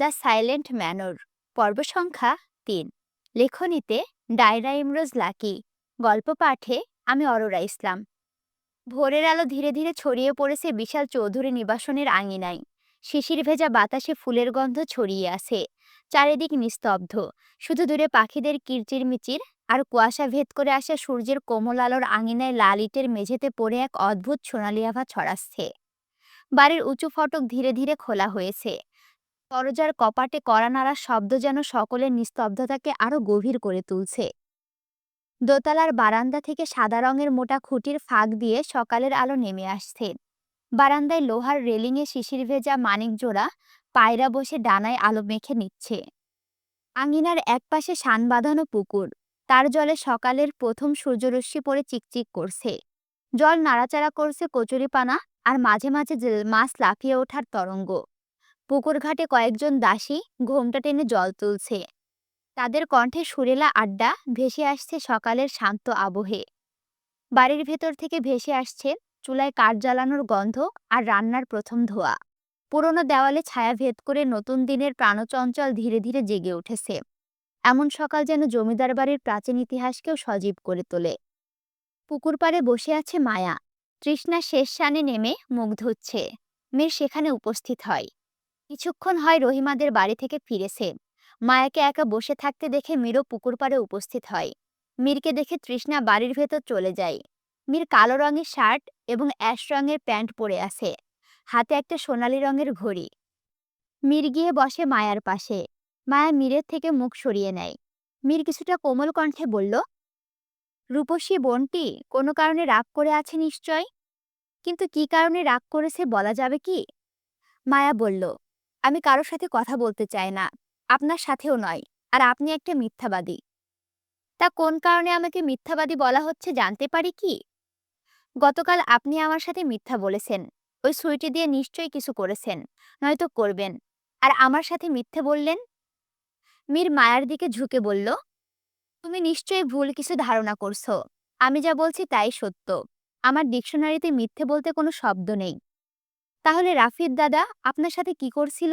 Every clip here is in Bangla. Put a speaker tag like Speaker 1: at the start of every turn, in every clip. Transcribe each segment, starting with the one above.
Speaker 1: দ্য সাইলেন্ট ম্যানর পর্ব সংখ্যা তিন। লেখনীতে ডায়রা ইমরোজ লাকি, গল্প পাঠে আমি অরোরা ইসলাম। ভোরের আলো ধীরে ধীরে ছড়িয়ে পড়েছে বিশাল চৌধুরী নিবাসনের আঙিনায়। শিশির ভেজা বাতাসে ফুলের গন্ধ ছড়িয়ে আছে। চারিদিক নিস্তব্ধ। শুধু দূরে পাখিদের কিরচিরমিচির আর কুয়াশা ভেদ করে আসা সূর্যের কোমল আলোর আঙিনায় লাল ইটের মেঝেতে পড়ে এক অদ্ভুত সোনালি আভা ছড়াচ্ছে। বাড়ির উঁচু ফটক ধীরে ধীরে খোলা হয়েছে। দরজার কপাটে কড়া নাড়ার শব্দ যেন সকলের নিস্তব্ধতাকে আরও গভীর করে তুলছে। দোতলার বারান্দা থেকে সাদা রঙের মোটা খুঁটির ফাঁক দিয়ে সকালের আলো নেমে আসছে। বারান্দায় লোহার রেলিংয়ে শিশির ভেজা মানিক জোড়া পায়রা বসে ডানায় আলো মেখে নিচ্ছে। আঙিনার একপাশে শান বাঁধানো পুকুর। তার জলে সকালের প্রথম সূর্যরশ্মি পড়ে চিকচিক করছে। জল নাড়াচাড়া করছে কচুরিপানা আর মাঝে মাঝে মাছ লাফিয়ে ওঠার তরঙ্গ। পুকুর ঘাটে কয়েকজন দাসী ঘোমটা টেনে জল তুলছে। তাদের কণ্ঠে সুরেলা আড্ডা, ভেসে আসছে সকালের শান্ত আবহে। বাড়ির ভেতর থেকে ভেসে আসছে চুলায় কাঠ জ্বালানোর গন্ধ আর রান্নার প্রথম ধোয়া। পুরনো দেওয়ালে ছায়া ভেদ করে নতুন দিনের প্রাণচঞ্চল ধীরে ধীরে জেগে উঠেছে। এমন সকাল যেন জমিদার বাড়ির প্রাচীন ইতিহাসকেও সজীব করে তোলে। পুকুর পাড়ে বসে আছে মায়া। তৃষ্ণা শেষ সানে নেমে মুখ ধুচ্ছে মেয়ের সেখানে উপস্থিত হয়। কিছুক্ষণ হয় রহিমাদের বাড়ি থেকে ফিরেছে। মায়াকে একা বসে থাকতে দেখে মীরও পুকুর পাড়ে উপস্থিত হয়। মীরকে দেখে তৃষ্ণা বাড়ির ভেতর চলে যায়। মীর কালো রঙের শার্ট এবং অ্যাশ রঙের প্যান্ট পরে আছে। হাতে একটা সোনালি রঙের ঘড়ি। মীর গিয়ে বসে মায়ার পাশে। মায়া মীরের থেকে মুখ সরিয়ে নেয়। মীর কিছুটা কোমল কণ্ঠে বলল, রূপসী বোনটি কোনো কারণে রাগ করে আছে নিশ্চয়? কিন্তু কি কারণে রাগ করেছে বলা যাবে কি? মায়া বলল আমি কারোর সাথে কথা বলতে চাই না। আপনার সাথেও নয়। আর আপনি একটা মিথ্যাবাদী। তা কোন কারণে আমাকে মিথ্যাবাদী বলা হচ্ছে জানতে পারি কি? গতকাল আপনি আমার সাথে মিথ্যা বলেছেন। ওই সুইটি দিয়ে নিশ্চয়ই কিছু করেছেন। নয়তো করবেন। আর আমার সাথে মিথ্যে বললেন? মীর মায়ার দিকে ঝুঁকে বলল, তুমি নিশ্চয়ই ভুল কিছু ধারণা করছ। আমি যা বলছি তাই সত্য। আমার ডিকশনারিতে মিথ্যে বলতে কোনো শব্দ নেই। তাহলে রাফিদ দাদা আপনার সাথে কি করছিল?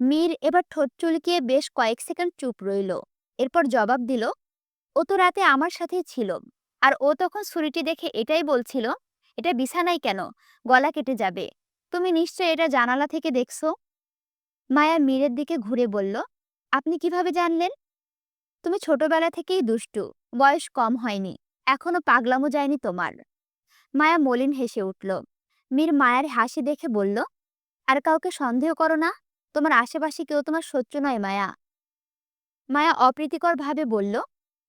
Speaker 1: মীর এবার ঠোঁট চুলকিয়ে বেশ কয়েক সেকেন্ড চুপ রইল। এরপর জবাব দিল, ও তো রাতে আমার সাথেই ছিল। আর ও তখন ছুরিটি দেখে এটাই বলছিল, এটা বিছানায় কেন? গলা কেটে যাবে। তুমি নিশ্চয় এটা জানালা থেকে দেখছ? মায়া মীরের দিকে ঘুরে বলল, আপনি কীভাবে জানলেন? তুমি ছোটবেলা থেকেই দুষ্টু। বয়স কম হয়নি। এখনও পাগলামো যায়নি তোমার। মায়া মলিন হেসে উঠল মীর মায়ের হাসি দেখে বলল, আর কাউকে সন্দেহ করো না, তোমার আশেপাশে কেউ তোমার শত্রু নয়, মায়া। মায়া অপ্রীতিকর ভাবে বলল,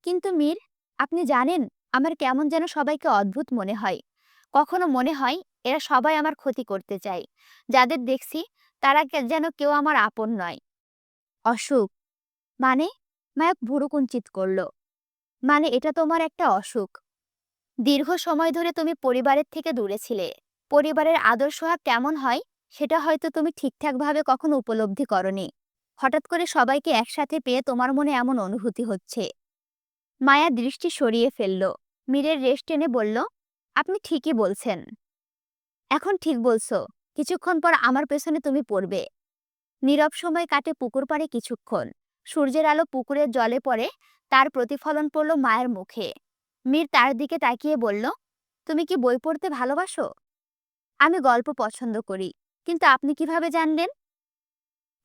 Speaker 1: কিন্তু মীর, আপনি জানেন আমার কেমন যেন সবাইকে অদ্ভুত মনে হয়। কখনো মনে হয় এরা সবাই আমার ক্ষতি করতে চায়। যাদের দেখছি, তারা যেন কেউ আমার আপন নয়। অসুখ? মানে? মায়া ভুরু কুঞ্চিত করল মানে এটা তোমার একটা অসুখ। দীর্ঘ সময় ধরে তুমি পরিবারের থেকে দূরে ছিলে। পরিবারের আদর সোহাগ কেমন হয়, সেটা হয়তো তুমি ঠিকঠাকভাবে কখনো উপলব্ধি করনি। হঠাৎ করে সবাইকে একসাথে পেয়ে তোমার মনে এমন অনুভূতি হচ্ছে। মায়া দৃষ্টি সরিয়ে ফেলল। মীরের রেশ টেনে বলল, আপনি ঠিকই বলছেন। এখন ঠিক বলছো। কিছুক্ষণ পর আমার পেছনে তুমি পড়বে। নীরব সময় কাটে পুকুর পাড়ে কিছুক্ষণ। সূর্যের আলো পুকুরের জলে পড়ে, তার প্রতিফলন পড়ল মায়ের মুখে। মীর তার দিকে তাকিয়ে বলল, তুমি কি বই পড়তে ভালোবাসো? আমি গল্প পছন্দ করি। কিন্তু আপনি কীভাবে জানলেন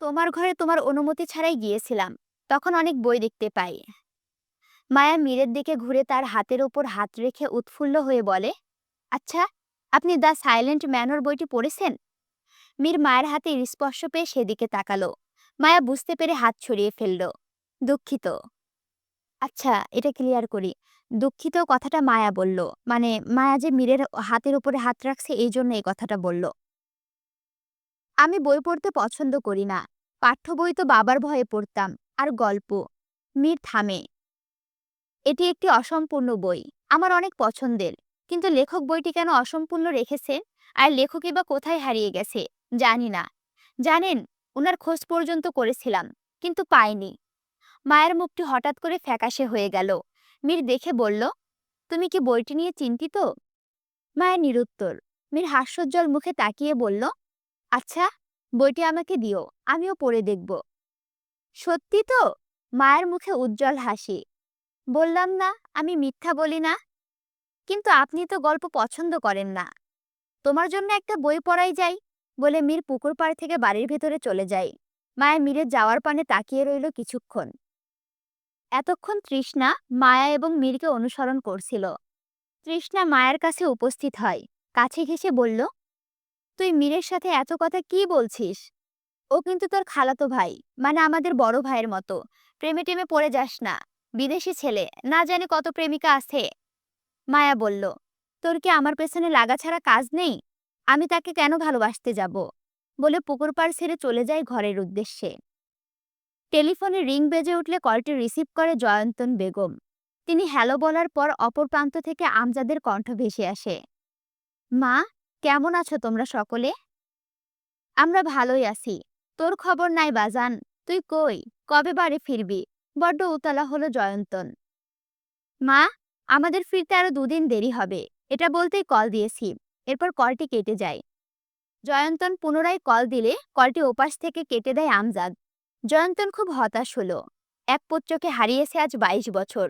Speaker 1: তোমার ঘরে তোমার অনুমতি ছাড়াই গিয়েছিলাম। তখন অনেক বই দেখতে পাই। মায়া মীরের দিকে ঘুরে তার হাতের ওপর হাত রেখে উৎফুল্ল হয়ে বলে আচ্ছা আপনি দ্য সাইলেন্ট ম্যানর বইটি পড়েছেন? মীর মায়ের হাতে স্পর্শ পেয়ে সেদিকে তাকালো। মায়া বুঝতে পেরে হাত ছড়িয়ে ফেলল। দুঃখিত। আচ্ছা এটা ক্লিয়ার করি। দুঃখিত কথাটা মায়া বলল। মানে মায়া যে মীরের হাতের উপরে হাত রাখছে, এই জন্য এই কথাটা বলল। আমি বই পড়তে পছন্দ করি না। পাঠ্য বই তো বাবার ভয়ে পড়তাম। আর গল্প? মীর থামে। এটি একটি অসম্পূর্ণ বই। আমার অনেক পছন্দের। কিন্তু লেখক বইটি কেন অসম্পূর্ণ রেখেছে? আর লেখকই বা কোথায় হারিয়ে গেছে? জানি না। জানেন ওনার খোঁজ পর্যন্ত করেছিলাম, কিন্তু পাইনি। মায়ের মুখটি হঠাৎ করে ফ্যাকাশে হয়ে গেল। মীর দেখে বলল, তুমি কি বইটি নিয়ে চিন্তিত? মায়ের নিরুত্তর। মীর হাস্যোজ্জ্বল মুখে তাকিয়ে বলল আচ্ছা বইটি আমাকে দিও, আমিও পড়ে দেখব। সত্যি তো? মায়ের মুখে উজ্জ্বল হাসি। বললাম না, আমি মিথ্যা বলি না। কিন্তু আপনি তো গল্প পছন্দ করেন না। তোমার জন্য একটা বই পড়াই যাই, বলে মীর পুকুর পাড় থেকে বাড়ির ভেতরে চলে যায়। মায়া মীরের যাওয়ার পানে তাকিয়ে রইল কিছুক্ষণ। এতক্ষণ তৃষ্ণা, মায়া এবং মীরকে অনুসরণ করছিল। তৃষ্ণা মায়ের কাছে উপস্থিত হয়, কাছে ঘেসে বলল, তুই মীরের সাথে এত কথা কি বলছিস? ও কিন্তু তোর খালাতো ভাই মানে আমাদের বড় ভাইয়ের মতো। প্রেমে টেমে পড়ে যাস না, বিদেশি ছেলে, না জানি কত প্রেমিকা আছে। মায়া বলল, তোর কি আমার পেছনে লাগা ছাড়া কাজ নেই? আমি তাকে কেন ভালোবাসতে যাব? বলে পুকুর পাড় ছেড়ে চলে যায় ঘরের উদ্দেশ্যে। টেলিফোনে রিং বেজে উঠলে কলটি রিসিভ করে জয়ন্তন বেগম। তিনি হ্যালো বলার পর অপর প্রান্ত থেকে আমজাদের কণ্ঠ ভেসে আসে। মা, কেমন আছো তোমরা সকলে? আমরা ভালোই আছি। তোর খবর নাই বাজান। তুই কই? কবে বাড়ি ফিরবি? বড্ড উতলা হলো জয়ন্তন। মা, আমাদের ফিরতে আরও দুদিন দেরি হবে। এটা বলতেই কল দিয়েছি। এরপর কলটি কেটে যায়। জয়ন্তন পুনরায় কল দিলে কলটি ওপাশ থেকে কেটে দেয় আমজাদ। জয়ন্তন খুব হতাশ হলো। এক পুত্রকে হারিয়েছে আজ বাইশ বছর।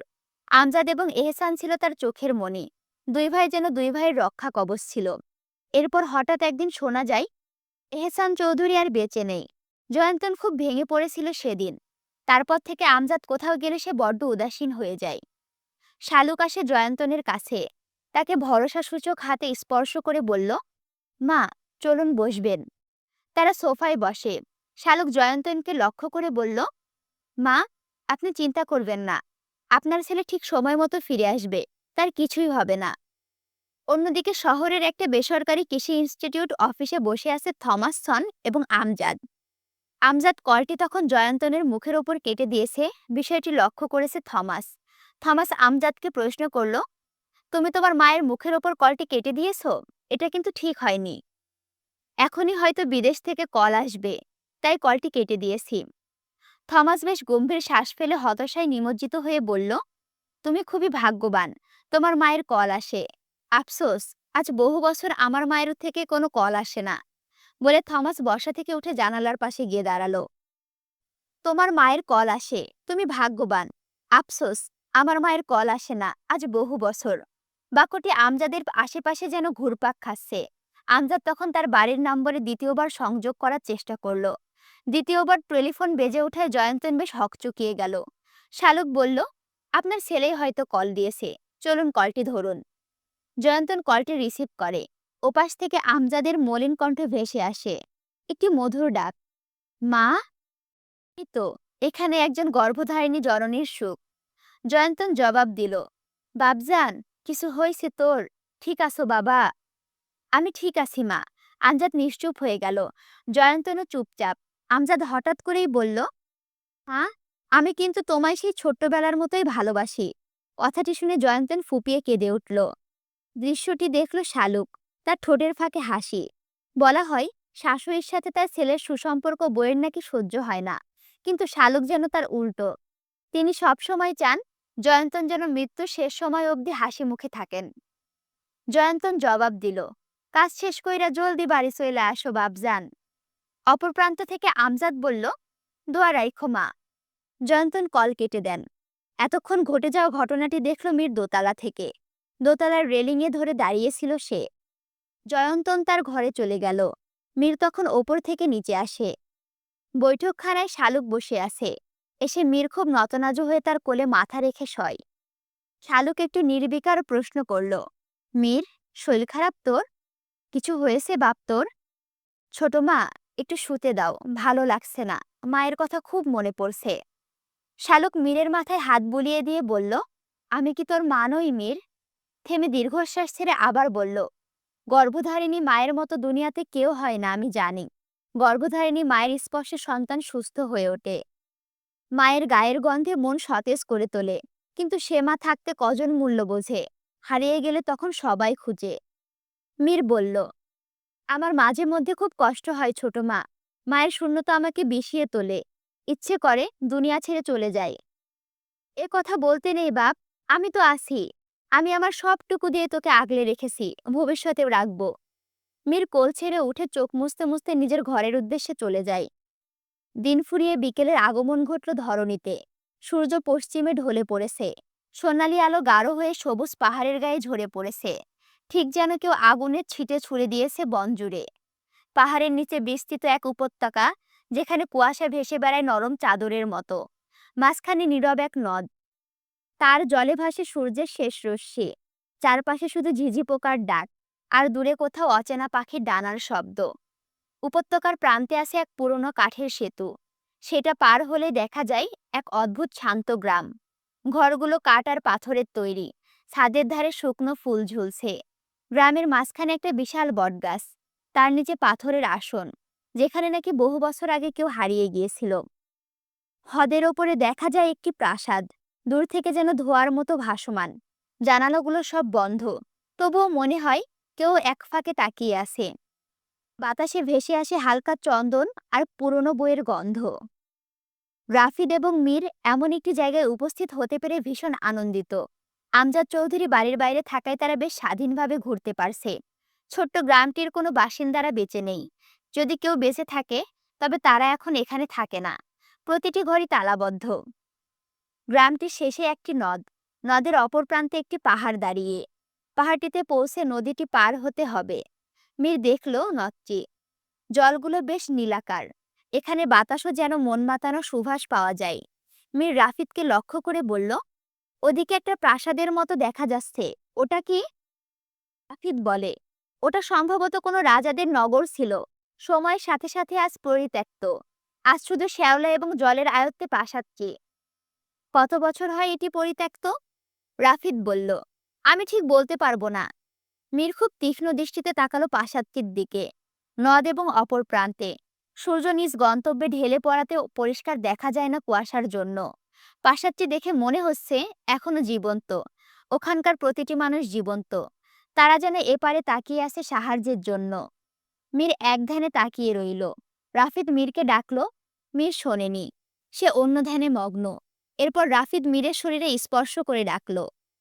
Speaker 1: আমজাদ এবং এহসান ছিল তার চোখের মনি। দুই ভাই যেন দুই ভাইয়ের রক্ষা কবচ ছিল। এরপর হঠাৎ একদিন শোনা যায়, এহসান চৌধুরী আর বেঁচে নেই। জয়ন্তন খুব ভেঙে পড়েছিল সেদিন। তারপর থেকে আমজাদ কোথাও গেলে সে বড্ড উদাসীন হয়ে যায়। শালুক আসে জয়ন্তনের কাছে। তাকে ভরসাসূচক হাতে স্পর্শ করে বলল, মা, চলুন বসবেন। তারা সোফায় বসে। শালুক জয়ন্তনকে লক্ষ্য করে বলল, মা, আপনি চিন্তা করবেন না। আপনার ছেলে ঠিক সময় মতো ফিরে আসবে। তার কিছুই হবে না। অন্যদিকে শহরের একটা বেসরকারি কৃষি ইনস্টিটিউট অফিসে বসে আছে থমাসসন এবং আমজাদ। আমজাদ কলটি তখন জয়ন্তনের মুখের ওপর কেটে দিয়েছে। বিষয়টি লক্ষ্য করেছে থমাস। থমাস আমজাদকে প্রশ্ন করল, তুমি তোমার মায়ের মুখের ওপর কলটি কেটে দিয়েছ? এটা কিন্তু ঠিক হয়নি। এখনই হয়তো বিদেশ থেকে কল আসবে। তাই কলটি কেটে দিয়েছি। থমাস বেশ গম্ভীর শ্বাস ফেলে হতাশায় নিমজ্জিত হয়ে বলল, তুমি খুবই ভাগ্যবান, তোমার মায়ের কল আসে। আফসোস, আজ বহু বছর আমার মায়ের থেকে কোনো কল আসে না, বলে থমাস বসা থেকে উঠে জানালার পাশে গিয়ে দাঁড়াল। তোমার মায়ের কল আসে, তুমি ভাগ্যবান। আফসোস, আমার মায়ের কল আসে না, আজ বহু বছর। বাক্যটি আমজাদের আশেপাশে যেন ঘুরপাক খাচ্ছে। আমজাদ তখন তার বাড়ির নম্বরে দ্বিতীয়বার সংযোগ করার চেষ্টা করল। দ্বিতীয়বার টেলিফোন বেজে ওঠায় জয়ন্তন বেশ হকচকিয়ে গেল। শালুক বলল, আপনার ছেলেই হয়তো কল দিয়েছে। চলুন কলটি ধরুন। জয়ন্তন কলটি রিসিভ করে। ওপাশ থেকে আমজাদের মলিন কণ্ঠ ভেসে আসে। একটি মধুর ডাক, মা? তো, এখানে একজন গর্ভধারিণী জননীর সুখ। জয়ন্তন জবাব দিল বাবজান কিছু হয়েছে তোর? ঠিক আছো বাবা? আমি ঠিক আছি মা। আমজাদ নিশ্চুপ হয়ে গেল। জয়ন্তনও চুপচাপ আমজাদ হঠাৎ করেই বলল হ্যাঁ আমি কিন্তু তোমায় সেই ছোট্টবেলার মতোই ভালোবাসি। কথাটি শুনে জয়ন্তন ফুপিয়ে কেঁদে উঠল। দৃশ্যটি দেখল শালুক, তার ঠোঁটের ফাঁকে হাসি। বলা হয়, শাশুড়ির সাথে তার ছেলের সুসম্পর্ক বইয়ের নাকি সহ্য হয় না, কিন্তু শালুক যেন তার উল্টো। তিনি সবসময় চান, জয়ন্তন যেন মৃত্যু শেষ সময় অবধি হাসি মুখে থাকেন। জয়ন্তন জবাব দিল, কাজ শেষ কইরা জলদি বাড়ি চলে আসো বাবজান অপর প্রান্ত থেকে আমজাদ বলল দোয়া রাইখো জয়ন্তন কল কেটে দেন। এতক্ষণ ঘটে যাওয়া ঘটনাটি দেখল মীর দোতলা থেকে। দোতলার রেলিংয়ে ধরে দাঁড়িয়েছিল সে। জয়ন্তন তার ঘরে চলে গেল। মীর তখন ওপর থেকে নিচে আসে। বৈঠকখানায় শালুক বসে আছে। এসে মীর খুব নতনাজু হয়ে তার কোলে মাথা রেখে শয়। শালুক একটু নির্বিকার প্রশ্ন করল, মীর, শরীর খারাপ তোর? কিছু হয়েছে বাপ তোর? ছোট মা একটু শুতে দাও, ভালো লাগছে না। মায়ের কথা খুব মনে পড়ছে। শালুক মীরের মাথায় হাত বুলিয়ে দিয়ে বলল, আমি কি তোর মা নই মীর? থেমে দীর্ঘশ্বাস ছেড়ে আবার বলল, গর্ভধারিণী মায়ের মতো দুনিয়াতে কেউ হয় না, আমি জানি। গর্ভধারিণী মায়ের স্পর্শে সন্তান সুস্থ হয়ে ওঠে। মায়ের গায়ের গন্ধে মন সতেজ করে তোলে। কিন্তু সে মা থাকতে কজন মূল্য বোঝে? হারিয়ে গেলে তখন সবাই খুঁজে। মীর বলল আমার মাঝে মধ্যে খুব কষ্ট হয় ছোট মা। মায়ের শূন্যতা আমাকে বিষিয়ে তোলে। ইচ্ছে করে দুনিয়া ছেড়ে চলে যায় এ কথা বলতে নেই বাপ, আমি তো আছি। আমি আমার সবটুকু দিয়ে তোকে আগলে রেখেছি, ভবিষ্যতেও রাখব। মীর কোল ছেড়ে উঠে চোখ মুছতে মুছতে নিজের ঘরের উদ্দেশ্যে চলে যায়। দিন ফুরিয়ে বিকেলের আগমন ঘটল ধরণীতে। সূর্য পশ্চিমে ঢলে পড়েছে। সোনালি আলো গাঢ় হয়ে সবুজ পাহাড়ের গায়ে ঝরে পড়েছে। ঠিক যেন কেউ আগুনের ছিটে ছুড়ে দিয়েছে বন জুড়ে। পাহাড়ের নিচে বিস্তৃত এক উপত্যকা, যেখানে কুয়াশা ভেসে বেড়ায় নরম চাদরের মতো। মাঝখানে নীরব এক নদ। তার জলে ভাসে সূর্যের শেষ রশ্মি। চারপাশে শুধু ঝিঝি পোকার ডাক, আর দূরে কোথাও অচেনা পাখির ডানার শব্দ। উপত্যকার প্রান্তে আছে এক পুরনো কাঠের সেতু। সেটা পার হলে দেখা যায় এক অদ্ভুত শান্ত গ্রাম। ঘরগুলো কাঠ আর পাথরের তৈরি। ছাদের ধারে শুকনো ফুল ঝুলছে। গ্রামের মাঝখানে একটা বিশাল বটগাছ, তার নিচে পাথরের আসন, যেখানে নাকি বহু বছর আগে কেউ হারিয়ে গিয়েছিল। হদের ওপরে দেখা যায় একটি প্রাসাদ, দূর থেকে যেন ধোয়ার মতো ভাসমান। জানালাগুলো সব বন্ধ, তবুও মনে হয় কেউ এক ফাঁকে তাকিয়ে আছে। বাতাসে ভেসে আসে হালকা চন্দন আর পুরনো বইয়ের গন্ধ। রাফিদ এবং মীর এমন একটি জায়গায় উপস্থিত হতে পেরে ভীষণ আনন্দিত। আমজাদ চৌধুরী বাড়ির বাইরে থাকায় তারা বেশ স্বাধীনভাবে ঘুরতে পারছে। ছোট্ট গ্রামটির কোনো বাসিন্দারা বেঁচে নেই। যদি কেউ বেঁচে থাকে, তবে তারা এখন এখানে থাকে না। প্রতিটি ঘরই তালাবদ্ধ। গ্রামটির শেষে একটি নদ। নদের অপর প্রান্তে একটি পাহাড় দাঁড়িয়ে। পাহাড়টিতে পৌঁছে নদীটি পার হতে হবে। মীর দেখল নদটি। জলগুলো বেশ নীলাকার। এখানে বাতাসও যেন মন মাতানো সুভাষ পাওয়া যায়। মীর রাফিদকে লক্ষ্য করে বলল ওদিকে একটা প্রাসাদের মতো দেখা যাচ্ছে। ওটা কি? রাফিদ বলে। ওটা সম্ভবত কোনো রাজাদের নগর ছিল। সময়ের সাথে সাথে আজ পরিত্যক্ত। আজ শুধু শ্যাওলা এবং জলের আয়ত্তে প্রাসাদটি কত বছর হয় এটি পরিত্যক্ত? রাফিদ বলল, আমি ঠিক বলতে পারব না। মীর খুব তীক্ষ্ণ দৃষ্টিতে তাকালো প্রাসাদটির দিকে, নদ এবং অপর প্রান্তে। সূর্য নিজ গন্তব্যে ঢেলে পড়াতে পরিষ্কার দেখা যায় না কুয়াশার জন্য। প্রাসাদটি দেখে মনে হচ্ছে এখনও জীবন্ত। ওখানকার প্রতিটি মানুষ জীবন্ত। তারা যেন এপারে তাকিয়ে আছে সাহায্যের জন্য। মীর এক ধ্যানে তাকিয়ে রইল। রাফিদ মীরকে ডাকল, মীর শোনেনি। সে অন্য ধ্যানে মগ্ন। এরপর রাফিদ মীরের শরীরে স্পর্শ করে ডাকল।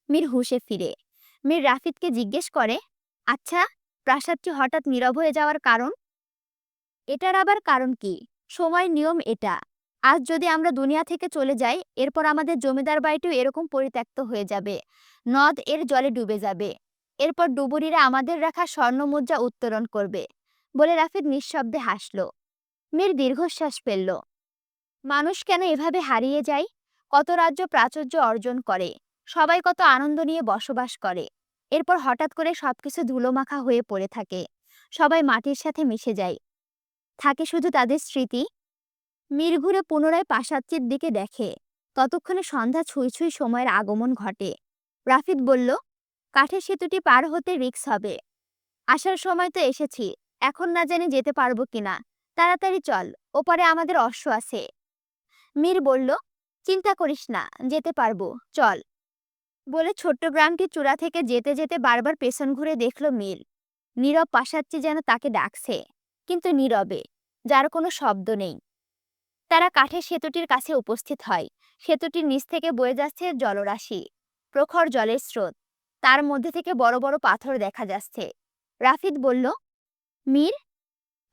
Speaker 1: মীর হুশে ফিরে। মীর রাফিদকে জিজ্ঞেস করে আচ্ছা প্রাসাদটি হঠাৎ নীরব হয়ে যাওয়ার কারণ? এটার আবার কারণ কি? সময় নিয়ম এটা। আজ যদি আমরা দুনিয়া থেকে চলে যাই, এরপর আমাদের জমিদার বাড়িটিও এরকম পরিত্যক্ত হয়ে যাবে। নদ এর জলে ডুবে যাবে। এরপর ডুবুরিরা আমাদের রাখা স্বর্ণমুদ্রা উত্তোলন করবে বলে রাফিদ নিঃশব্দে হাসল। মীর দীর্ঘশ্বাস ফেলল। মানুষ কেন এভাবে হারিয়ে যায়? কত রাজ্য প্রাচুর্য অর্জন করে। সবাই কত আনন্দ নিয়ে বসবাস করে। এরপর হঠাৎ করে সবকিছু ধুলোমাখা হয়ে পড়ে থাকে। সবাই মাটির সাথে মিশে যায়। থাকে শুধু তাদের স্মৃতি? মীর ঘুরে পুনরায় পাশ্চাত্যের দিকে দেখে। ততক্ষণে সন্ধ্যা ছুঁই ছুঁই সময়ের আগমন ঘটে। রাফিদ বলল, কাঠের সেতুটি পার হতে রিক্স হবে। আসার সময় তো এসেছি। এখন না জানি যেতে পারব কিনা তাড়াতাড়ি চল, ওপারে আমাদের অশ্ব আছে। মীর বলল, চিন্তা করিস না, যেতে পারব, চল। বলে ছোট্ট গ্রামটি চূড়া থেকে যেতে যেতে বারবার পেছন ঘুরে দেখল মীর। নীরব পাশাচ্ছি যেন তাকে ডাকছে, কিন্তু নীরবে, যার কোনো শব্দ নেই। তারা কাঠের সেতুটির কাছে উপস্থিত হয়। সেতুটির নিচ থেকে বয়ে যাচ্ছে জলরাশি, প্রখর জলের স্রোত। তার মধ্যে থেকে বড় বড় পাথর দেখা যাচ্ছে। রাফিদ বলল, মীর,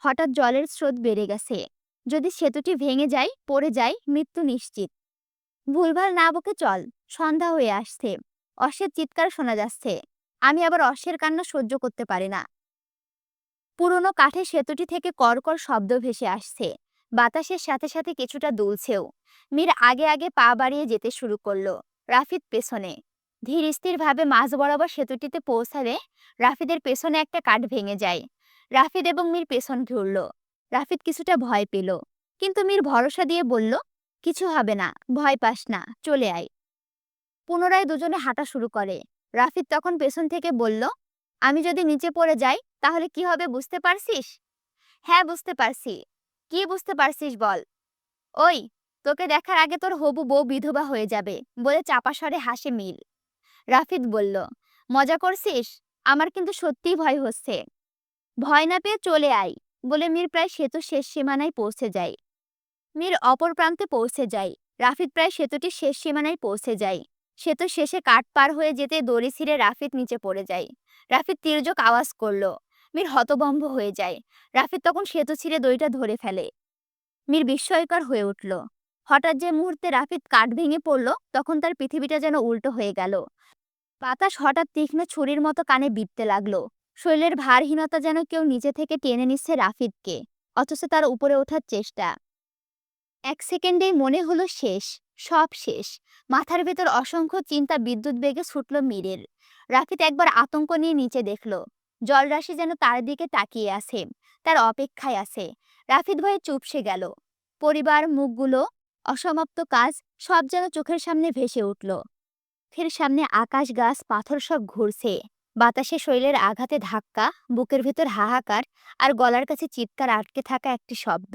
Speaker 1: হঠাৎ জলের স্রোত বেড়ে গেছে। যদি সেতুটি ভেঙে যায়, পড়ে যায়, মৃত্যু নিশ্চিত। ভুলভাল না বকে চল, সন্ধ্যা হয়ে আসছে। অশ্বের চিৎকার শোনা যাচ্ছে। আমি আবার অশ্বের কান্না সহ্য করতে পারি না। পুরনো কাঠের সেতুটি থেকে কর্কর শব্দ ভেসে আসছে। বাতাসের সাথে সাথে কিছুটা দুলছেও। মীর আগে আগে পা বাড়িয়ে যেতে শুরু করল রাফিদ পেছনে। ধীর স্থিরভাবে মাঝ বরাবর সেতুটিতে পৌঁছালে রাফিদের পেছনে একটা কাঠ ভেঙে যায়। রাফিদ এবং মীর পেছন ঘুরল। রাফিদ কিছুটা ভয় পেল। কিন্তু মীর ভরসা দিয়ে বলল, কিছু হবে না, ভয় পাস না, চলে আয়। পুনরায় দুজনে হাঁটা শুরু করে। রাফিদ তখন পেছন থেকে বলল, আমি যদি নিচে পড়ে যাই, তাহলে কি হবে বুঝতে পারছিস? হ্যাঁ বুঝতে পারছি। কি বুঝতে পারছিস বল? ওই, তোকে দেখার আগে তোর হবু বউ বিধবা হয়ে যাবে বলে চাপা হাসে মিল। রাফিদ বলল, মজা করছিস? আমার কিন্তু সত্যিই ভয় হচ্ছে। ভয় না পেয়ে চলে আয় বলে মীর প্রায় সেতু শেষ সীমানায় পৌঁছে যায়। মীর অপর প্রান্তে পৌঁছে যায়। রাফিদ প্রায় সেতুটির শেষ সীমানায় পৌঁছে যায়। সেতু শেষে কাঠ পার হয়ে যেতে দড়ি ছিঁড়ে রাফিদ নিচে পড়ে যায়। রাফিদ তির্যক আওয়াজ করল মীর হতবম্ব হয়ে যায়। রাফিদ তখন সেতু ছিঁড়ে দড়িটা ধরে ফেলে। মীর বিস্ময়কর হয়ে উঠল। হঠাৎ যে মুহূর্তে রাফিদ কাঠ ভেঙে পড়ল, তখন তার পৃথিবীটা যেন উল্টো হয়ে গেল। বাতাস হঠাৎ তীক্ষ্ণ ছুরির মতো কানে বিঁধতে লাগল। শরীরের ভারহীনতা যেন কেউ নিচে থেকে টেনে নিচ্ছে রাফিদকে অথচ তার উপরে ওঠার চেষ্টা। এক সেকেন্ডেই মনে হলো শেষ, সব শেষ। মাথার ভেতর অসংখ্য চিন্তা বিদ্যুৎ বেগে ছুটল মীরের। রাফিদ একবার আতঙ্ক নিয়ে নিচে দেখল। জলরাশি যেন তার দিকে তাকিয়ে আছে, তার অপেক্ষায় আছে। রাফিদ ভয়ে চুপসে গেল। পরিবার, মুখগুলো, অসমাপ্ত কাজ সব যেন চোখের সামনে ভেসে উঠল। ফের সামনে আকাশ গাছ, পাথর সব ঘুরছে। বাতাসে শৈলের আঘাতে ধাক্কা, বুকের ভেতর হাহাকার আর গলার কাছে চিৎকার আটকে থাকা একটি শব্দ।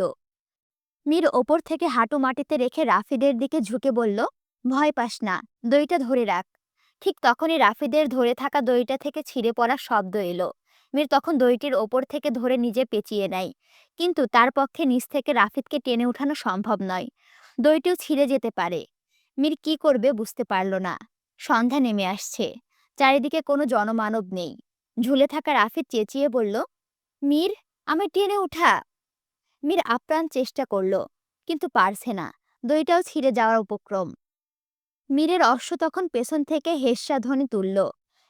Speaker 1: মীর ওপর থেকে হাঁটু মাটিতে রেখে রাফিদের দিকে ঝুঁকে বলল, ভয় পাস না, দইটা ধরে রাখ। ঠিক তখনই রাফিদের ধরে থাকা দইটা থেকে ছিঁড়ে পড়ার শব্দ এলো। মীর তখন দইটির ওপর থেকে ধরে নিজে পেঁচিয়ে নেয়। কিন্তু তার পক্ষে নিচ থেকে রাফিদকে টেনে ওঠানো সম্ভব নয়। দইটিও ছিঁড়ে যেতে পারে। মীর কি করবে বুঝতে পারল না। সন্ধ্যা নেমে আসছে। চারিদিকে কোনো জনমানব নেই। ঝুলে থাকা রাফিদ চেঁচিয়ে বলল, মীর আমি টেনে উঠা। মীর আপ্রাণ চেষ্টা করল, কিন্তু পারছে না। দইটাও ছিঁড়ে যাওয়ার উপক্রম। মীরের অশ্ব তখন পেছন থেকে হেস্যাধ্বনি তুলল।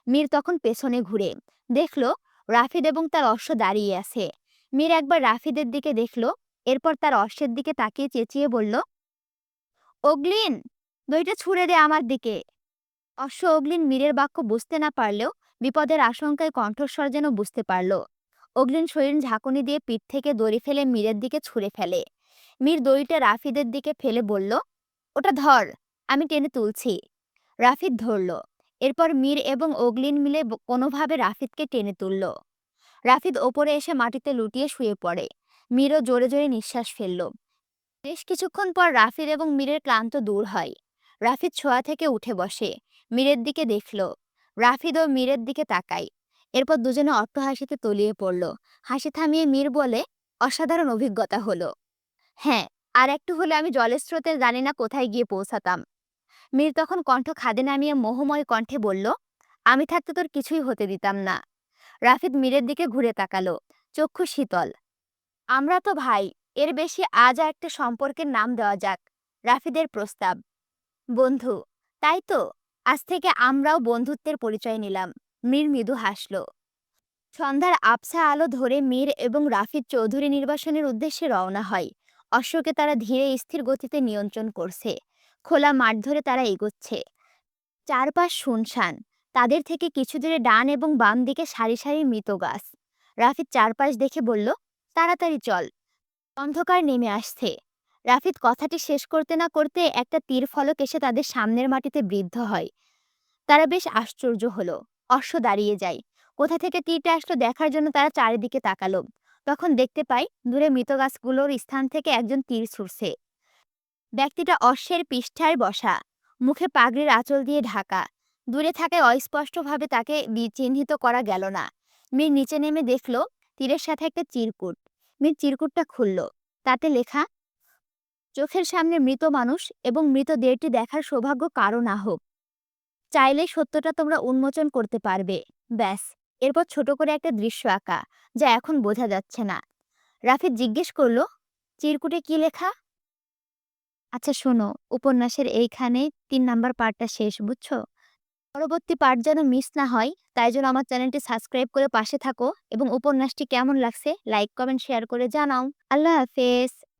Speaker 1: মীর তখন পেছনে ঘুরে দেখল রাফিদ এবং তার অশ্ব দাঁড়িয়ে আছে। মীর একবার রাফিদের দিকে দেখল, এরপর তার অশ্বের দিকে তাকিয়ে চেঁচিয়ে বলল, অগ্লিন, দইটা ছুঁড়ে দে আমার দিকে। অশ্ব অগ্লিন মীরের বাক্য বুঝতে না পারলেও বিপদের আশঙ্কায় কণ্ঠস্বর যেন বুঝতে পারল। অগ্লিন শরীর ঝাঁকুনি দিয়ে পিঠ থেকে দড়ি ফেলে মীরের দিকে ছুঁড়ে ফেলে। মীর দড়িটা রাফিদের দিকে ফেলে বলল, ওটা ধর। আমি টেনে তুলছি। রাফিদ ধরল। এরপর মীর এবং অগ্লিন মিলে কোনোভাবে রাফিদকে টেনে তুলল। রাফিদ ওপরে এসে মাটিতে লুটিয়ে শুয়ে পড়ে। মীরও জোরে জোরে নিঃশ্বাস ফেলল। বেশ কিছুক্ষণ পর রাফিদ এবং মীরের ক্লান্ত দূর হয়। রাফিদ ছোঁয়া থেকে উঠে বসে। মীরের দিকে দেখল। রাফিদ ও মীরের দিকে তাকায়। এরপর দুজনে অট্ট হাসিতে তলিয়ে পড়ল। হাসি থামিয়ে মীর বলে, অসাধারণ অভিজ্ঞতা হলো। হ্যাঁ আর একটু হলে আমি জলের স্রোতে জানি না কোথায় গিয়ে পৌঁছাতাম? মীর তখন কণ্ঠ খাদে নামিয়ে মোহময় কণ্ঠে বলল, আমি থাকতে তোর কিছুই হতে দিতাম না। রাফিদ মীরের দিকে ঘুরে তাকালো, চক্ষু শীতল। আমরা তো ভাই, এর বেশি আজ আর একটা সম্পর্কের নাম দেওয়া যাক, রাফিদের প্রস্তাব। বন্ধু, তাই তো, আজ থেকে আমরাও বন্ধুত্বের পরিচয় নিলাম। মীর মৃদু হাসল। সন্ধ্যার আবছা আলো ধরে মীর এবং রাফিদ চৌধুরী নির্বাসনের উদ্দেশ্যে রওনা হয়। অশ্বকে তারা ধীরে স্থির গতিতে নিয়ন্ত্রণ করছে। খোলা মাঠ ধরে তারা এগোচ্ছে। চারপাশ শুনশান। তাদের থেকে কিছু দূরে ডান এবং বাম দিকে সারি সারি মৃত গাছ। রাফিদ চারপাশ দেখে বলল, তাড়াতাড়ি চল। অন্ধকার নেমে আসছে রাফিদ কথাটি শেষ করতে না করতে একটা তীর ফলক এসে তাদের সামনের মাটিতে বৃদ্ধ হয়। তারা বেশ আশ্চর্য হলো। অশ্ব দাঁড়িয়ে যায়। কোথা থেকে তীরটা আসলো দেখার জন্য তারা চারিদিকে তাকালো। তখন দেখতে পাই, দূরে মৃত গাছগুলোর স্থান থেকে একজন তীর ছুটছে। ব্যক্তিটা অশ্বের পৃষ্ঠায় বসা, মুখে পাগড়ির আঁচল দিয়ে ঢাকা। দূরে থাকায় অস্পষ্টভাবে তাকে চিহ্নিত করা গেল না। মীর নিচে নেমে দেখল, তীরের সাথে একটা চিরকুট। মীর চিরকুটটা খুলল। তাতে লেখা, চোখের সামনে মৃত মানুষ এবং মৃত দেহটি দেখার সৌভাগ্য কারও না হোক। চাইলে সত্যটা তোমরা উন্মোচন করতে পারবে। ব্যাস, এরপর ছোট করে একটা দৃশ্য আঁকা, যা এখন বোঝা যাচ্ছে না। রাফিদ জিজ্ঞেস করল, চিরকুটে কি লেখা? আচ্ছা শোনো, উপন্যাসের এইখানে তিন নাম্বার পার্টটা শেষ, বুঝছ? পরবর্তী পার্ট যেন মিস না হয়, তাই জন্য আমার চ্যানেলটি সাবস্ক্রাইব করে পাশে থাকো এবং উপন্যাসটি কেমন লাগছে, লাইক, কমেন্ট, শেয়ার করে জানাও। আল্লাহ হাফেজ।